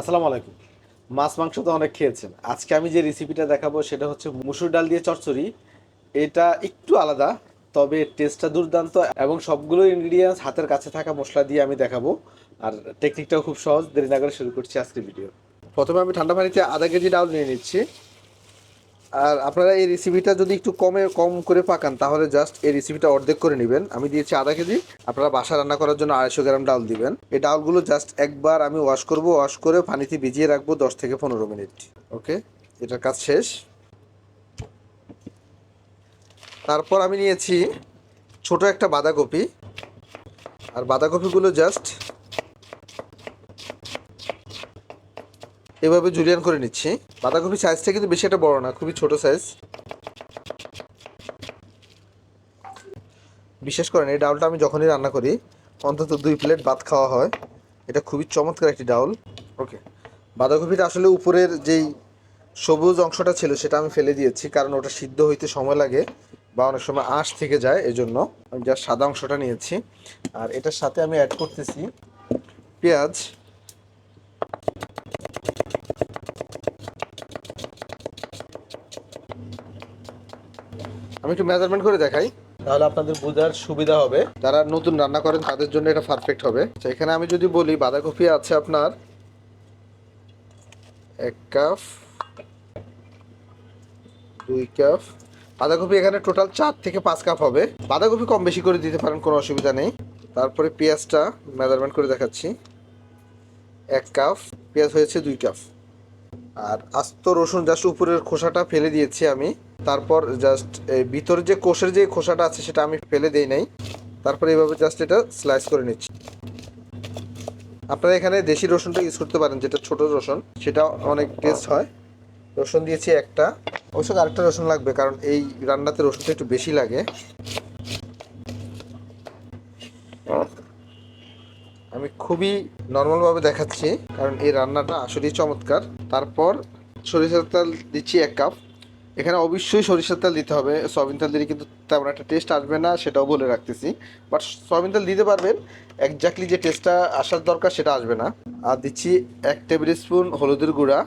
আসসালামু আলাইকুম। মাছ, মাংস তো অনেক খেয়েছেন। আজকে আমি যে রেসিপিটা দেখাবো সেটা হচ্ছে মুসুর ডাল দিয়ে চচ্চড়ি। এটা একটু আলাদা, তবে টেস্টটা দুর্দান্ত এবং সবগুলো ইনগ্রিডিয়েন্টস হাতের কাছে থাকা মশলা দিয়ে আমি দেখাবো। আর টেকনিকটাও খুব সহজ, দেরি না করে শুরু করছি আজকের ভিডিও প্রথমে আমি ঠান্ডা পানিতে আধা কেজি ডাল নিয়ে নিচ্ছি। আর আপনারা এই রেসিপিটা যদি একটু কমে, কম করে পাকান, তাহলে জাস্ট এই রেসিপিটা অর্ধেক করে নেবেন। আমি দিয়েছি আধা কেজি। আপনারা বাসা রান্না করার জন্য আড়াইশো গ্রাম ডাল দিবেন। এই ডালগুলো জাস্ট একবার আমি ওয়াশ করব ওয়াশ করে পানিতে ভিজিয়ে রাখব দশ থেকে পনেরো মিনিট। ওকে এটার কাজ শেষ। তারপর আমি নিয়েছি ছোট একটা বাঁধাকপি। আর বাঁধাকপিগুলো জাস্ট এভাবে জুলিয়ান করে নিচ্ছি। বাঁধাকপি সাইজটা কিন্তু বেশি একটা বড় না, খুবই ছোট সাইজ বিশেষ করেন, এই ডাউলটা আমি যখনই রান্না করি, অন্তত দুই প্লেট ভাত খাওয়া হয়। এটা খুবই চমৎকার একটি ডাউল ওকে বাঁধাকপিটা আসলে উপরের যেই সবুজ অংশটা ছিল, সেটা আমি ফেলে দিয়েছি, কারণ ওটা সিদ্ধ হইতে সময় লাগে বা অনেক সময় আঁশ থেকে যায়, এজন্য আমি যা সাদা অংশটা নিয়েছি। আর এটার সাথে আমি অ্যাড করতেছি পেঁয়াজ। আমি একটু মেজারমেন্ট করে দেখাই। তাহলে আপনাদের বোঝার সুবিধা হবে। যারা নতুন রান্না করেন তাদের জন্য এটা পারফেক্ট হবে। তো এখানে আমি যদি বলি বাঁধাকপি আছে আপনার এক কাপ দুই কাপ বাঁধাকপি এখানে টোটাল চার থেকে পাঁচ কাপ হবে। বাঁধাকপি কম বেশি করে দিতে পারেন কোনো অসুবিধা নেই। তারপরে পেঁয়াজটা মেজারমেন্ট করে দেখাচ্ছি। এক কাপ পেঁয়াজ হয়েছে দুই কাপ আর আস্ত রসুন জাস্ট উপরের খোসাটা ফেলে দিয়েছি আমি। তারপর জাস্ট ভিতরে যে কোষের যে খোসাটা আছে সেটা আমি ফেলে দেই নাই। তারপরে এইভাবে জাস্ট এটা স্লাইস করে নিচ্ছি। আপনারা এখানে দেশি রসুনটা ইউজ করতে পারেন, যেটা ছোট রসুন, সেটা অনেক টেস্ট হয়। রসুন দিয়েছি একটা। অবশ্য আরেকটা রসুন লাগবে, কারণ এই রান্নাতে রসুনটা একটু বেশি লাগে। আমি খুবই নর্মালভাবে দেখাচ্ছি, কারণ এই রান্নাটা আসলেই চমৎকার। তারপর সরিষার তেল দিচ্ছি এক কাপ এখানে অবশ্যই সরিষার তেল দিতে হবে। সয়াবিন তেল দিলে কিন্তু তেমন একটা টেস্ট আসবে না, সেটাও বলে রাখতেছি। বাট সয়াবিন তেল দিতে পারবেন একজাক্টলি যে টেস্টটা আসার দরকার সেটা আসবে না। আর দিচ্ছি এক টেবিল স্পুন হলুদের গুঁড়া,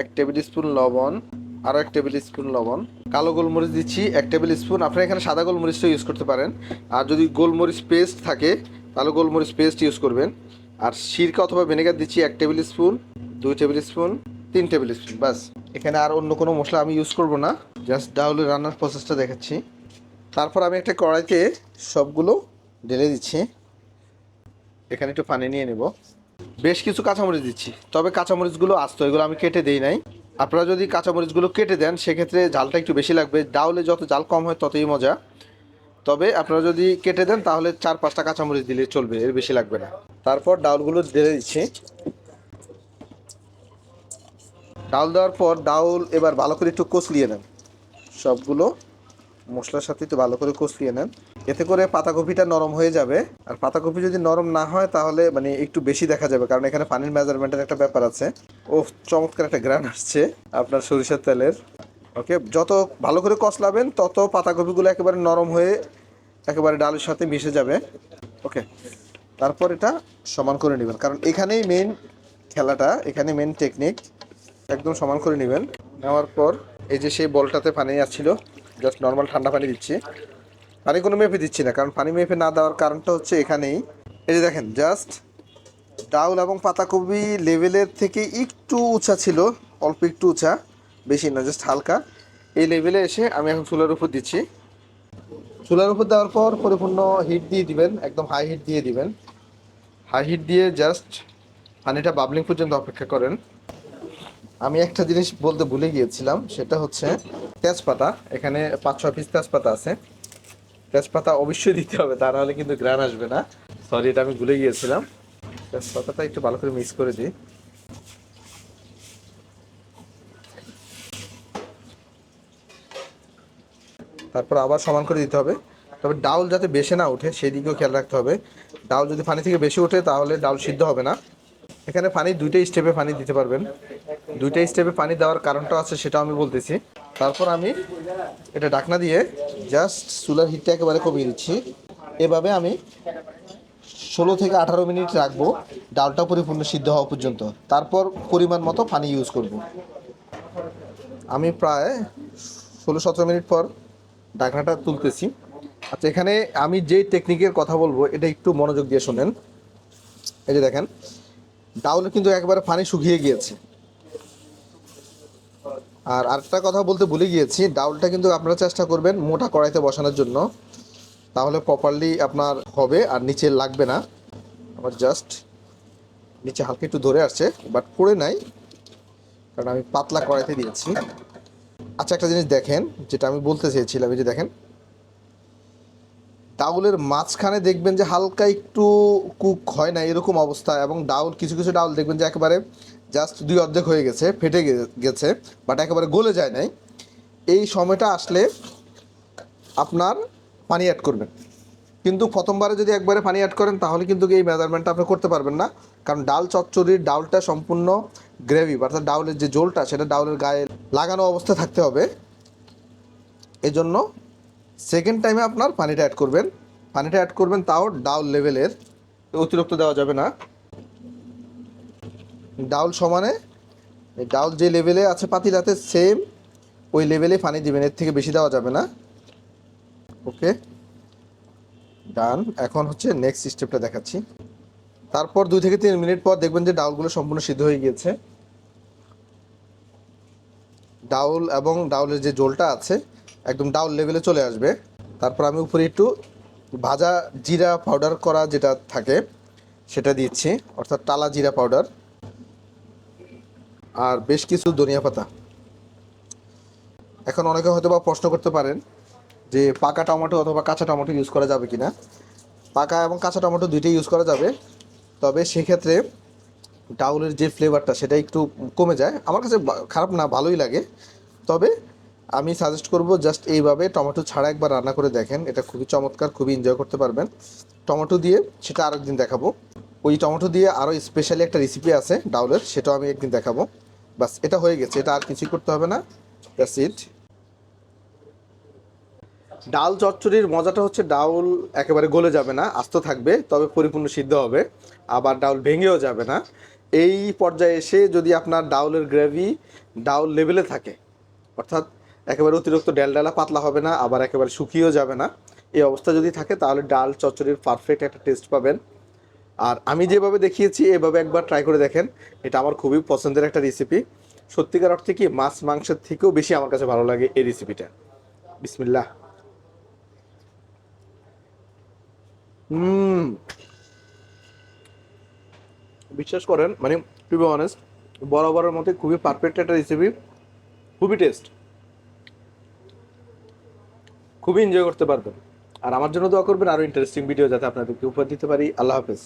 এক টেবিল স্পুন লবণ আরও এক টেবিল স্পুন লবণ। কালো গোলমরিচ দিচ্ছি, এক টেবিল স্পুন আপনারা এখানে সাদা গোলমরিচটা ইউজ করতে পারেন। আর যদি গোলমরিচ পেস্ট থাকে, তাহলে গোলমরিচ পেস্ট ইউজ করবেন। আর সিরকা অথবা ভিনেগার দিচ্ছি এক টেবিল স্পুন দুই টেবিল স্পুন তিন টেবিল স্পুন বাস। এখানে আর অন্য কোনো মশলা আমি ইউজ করব না। জাস্ট ডাউলের রান্নার প্রসেসটা দেখাচ্ছি। তারপর আমি একটা কড়াইতে সবগুলো ঢেলে দিচ্ছি। এখানে একটু পানি নিয়ে নেব। বেশ কিছু কাঁচামরিচ দিচ্ছি। তবে কাঁচামরিচগুলো আস্ত, এগুলো আমি কেটে দেই নাই। আপনারা যদি কাঁচামরিচগুলো কেটে দেন, সেক্ষেত্রে জালটা একটু বেশি লাগবে। ডাউলে যত জাল কম হয়, ততই মজা। তবে আপনারা যদি কেটে দেন, তাহলে চার পাঁচটা কাঁচামরিচ দিলে চলবে, এর বেশি লাগবে না। তারপর ডাউলগুলো ঢেলে দিচ্ছি। ডাউল দেওয়ার পর ডাউল এবার ভালো করে একটু কষলিয়ে নেন। সবগুলো মশলার সাথে একটু ভালো করে কষলিয়ে নেন। এতে করে পাতাকপিটা নরম হয়ে যাবে। আর পাতাকপি যদি নরম না হয় তাহলে মানে একটু বেশি দেখা যাবে, কারণ এখানে পানির মেজারমেন্টের একটা ব্যাপার আছে। ও চমৎকার একটা গ্রান আসছে আপনার সরিষার তেলের। ওকে, যত ভালো করে কষলাবেন, তত পাতাকপিগুলো একেবারে নরম হয়ে একেবারে ডালের সাথে মিশে যাবে। ওকে, তারপর এটা সমান করে নেবেন। কারণ এখানেই মেন খেলাটা, এখানে মেন টেকনিক একদম সমান করে নেবেন। নেওয়ার পর এই যে সেই বলটাতে পানি আসছিল জাস্ট নর্মাল ঠান্ডা পানি দিচ্ছি। পানি কোনো মেপে দিচ্ছি না, কারণ পানি মেপে না দেওয়ার কারণটা হচ্ছে এখানেই। এই যে দেখেন জাস্ট ডাউল এবং পাতাকপি লেভেলের থেকে একটু উঁচা ছিল, অল্প একটু উঁচা, বেশি না জাস্ট হালকা। এই লেভেলে এসে আমি এখন চুলার উপর দিচ্ছি। চুলার উপর দেওয়ার পর পরিপূর্ণ হিট দিয়ে দিবেন, একদম হাই হিট দিয়ে দিবেন। হাই হিট দিয়ে জাস্ট পানিটা বাবলিং পর্যন্ত অপেক্ষা করেন। আমি একটা জিনিস বলতে ভুলে গিয়েছিলাম, সেটা হচ্ছে তেজপাতা। এখানে পাঁচ, ছয় পিস তেজপাতা আছে। তেজপাতা অবশ্যই দিতে হবে, তা নাহলে কিন্তু গ্রান আসবে না। সরি এটা আমি ভুলে গিয়েছিলাম। তেজপাতাটা একটু ভালো করে মিক্স করে দিই। তারপর আবার সমান করে দিতে হবে। তবে ডাউল যাতে বেশি না ওঠে সেই দিকেও খেয়াল রাখতে হবে। ডাউল যদি পানি থেকে বেশি ওঠে, তাহলে ডাউল সিদ্ধ হবে না। এখানে পানি দুইটা স্টেপে পানি দিতে পারবেন। দুইটা স্টেপে পানি দেওয়ার কারণটা আছে সেটা আমি বলতেছি। তারপর আমি এটা ডাকনা দিয়ে জাস্ট চুলার হিটটা একেবারে কমিয়ে দিচ্ছি। এভাবে আমি ষোলো থেকে আঠারো মিনিট রাখব। ডালটা পরিপূর্ণ সিদ্ধ হওয়া পর্যন্ত। তারপর পরিমাণ মতো পানি ইউজ করব। আমি প্রায় ষোলো সতেরো মিনিট পর ডাকনাটা তুলতেছি। আচ্ছা এখানে আমি যে টেকনিকের কথা বলব, এটা একটু মনোযোগ দিয়ে শোনেন। এই যে দেখেন। ডাউলে কিন্তু একবারে পানি শুকিয়ে গিয়েছে। আর আরেকটা কথা বলতে ভুলে গিয়েছি, ডাউলটা কিন্তু আপনারা চেষ্টা করবেন মোটা কড়াইতে বসানোর জন্য। তাহলে প্রপারলি আপনার হবে আর নিচে লাগবে না। আমার জাস্ট নিচে হালকা একটু ধরে আসছে বাট পড়ে নাই, কারণ আমি পাতলা কড়াইতে দিয়েছি। আচ্ছা একটা জিনিস দেখেন, যেটা আমি বলতে চেয়েছিলাম, এই যে দেখেন ডাউলের মাঝখানে দেখবেন যে হালকা একটু কুক হয় না, এরকম অবস্থা এবং ডাউল, কিছু কিছু ডাউল দেখবেন যে একেবারে জাস্ট দুই অর্ধেক হয়ে গেছে, ফেটে গেছে বাট একেবারে গলে যায় নাই। এই সময়টা আসলে আপনার পানি অ্যাড করবেন। কিন্তু প্রথমবারে যদি একবারে পানি অ্যাড করেন, তাহলে কিন্তু এই মেজারমেন্টটা আপনি করতে পারবেন না। কারণ ডাল চচ্চড়ির ডাউলটা সম্পূর্ণ গ্রেভি অর্থাৎ ডাউলের যে জোলটা, সেটা ডাউলের গায়ে লাগানো অবস্থায় থাকতে হবে। এই জন্য সেকেন্ড টাইমে আপনার পানিটা অ্যাড করবেন। পানিটা অ্যাড করবেন, তাও ডাউল লেভেলের অতিরিক্ত দেওয়া যাবে না। ডাউল সমানে ডাউল যে লেভেলে আছে পাতিলাতে সেম ওই লেভেলে পানি দিবেন, এর থেকে বেশি দেওয়া যাবে না। ওকে ডান এখন হচ্ছে নেক্সট স্টেপটা দেখাচ্ছি। তারপর দুই থেকে তিন মিনিট পর দেখবেন যে ডাউলগুলো সম্পূর্ণ সিদ্ধ হয়ে গিয়েছে। ডাউল এবং ডাউলের যে জোলটা আছে একদম ডাউল লেভেলে চলে আসবে। তারপর আমি উপরে একটু ভাজা জিরা পাউডার করা যেটা থাকে, সেটা দিচ্ছি। অর্থাৎ টালা জিরা পাউডার আর বেশ কিছু ধনিয়া পাতা। এখন অনেকে হয়তো বা প্রশ্ন করতে পারেন যে পাকা টমেটো অথবা কাঁচা টমেটো ইউজ করা যাবে কি না পাকা এবং কাঁচা টমেটো দুইটাই ইউজ করা যাবে। তবে সেক্ষেত্রে ডাউলের যে ফ্লেভারটা সেটা একটু কমে যায়। আমার কাছে খারাপ না, ভালোই লাগে। তবে আমি সাজেস্ট করব জাস্ট এইভাবে টমেটো ছাড়া একবার রান্না করে দেখেন। এটা খুবই চমৎকার, খুবই এনজয় করতে পারবেন। টমেটো দিয়ে সেটা আরেকদিন দেখাবো। ওই টমেটো দিয়ে আরও স্পেশালি একটা রেসিপি আছে ডাউলের, সেটাও আমি একদিন দেখাবো। বাস, এটা হয়ে গেছে, এটা আর কিছুই করতে হবে না। দ্যাটস ইট ডাল চচ্চড়ির মজাটা হচ্ছে ডাউল একেবারে গলে যাবে না, আস্ত থাকবে, তবে পরিপূর্ণ সিদ্ধ হবে। আবার ডাউল ভেঙেও যাবে না। এই পর্যায়ে এসে যদি আপনার ডাউলের গ্রেভি ডাউল লেভেলে থাকে, অর্থাৎ একেবারে অতিরিক্ত ডাল ডালা পাতলা হবে না, আবার একেবারে শুকিয়েও যাবে না। এই অবস্থা যদি থাকে, তাহলে ডাল চচ্চড়ির পারফেক্ট একটা টেস্ট পাবেন। আর আমি যেভাবে দেখিয়েছি, এভাবে একবার ট্রাই করে দেখেন। এটা আমার খুবই পছন্দের একটা রেসিপি সত্যিকার অর্থে কি, মাছ মাংসের থেকেও বেশি আমার কাছে ভালো লাগে এই রেসিপিটা বিসমিল্লাহ। বিশ্বাস করেন মানে টু বি অনেস্ট বরাবরের মধ্যে খুবই পারফেক্ট একটা রেসিপি খুবই টেস্ট খুবই এনজয় করতে পারবেন। আর আমার জন্য দোয়া করবেন আরও ইন্টারেস্টিং ভিডিও যাতে আপনাদেরকে উপহার দিতে পারি। আল্লাহ হাফেজ।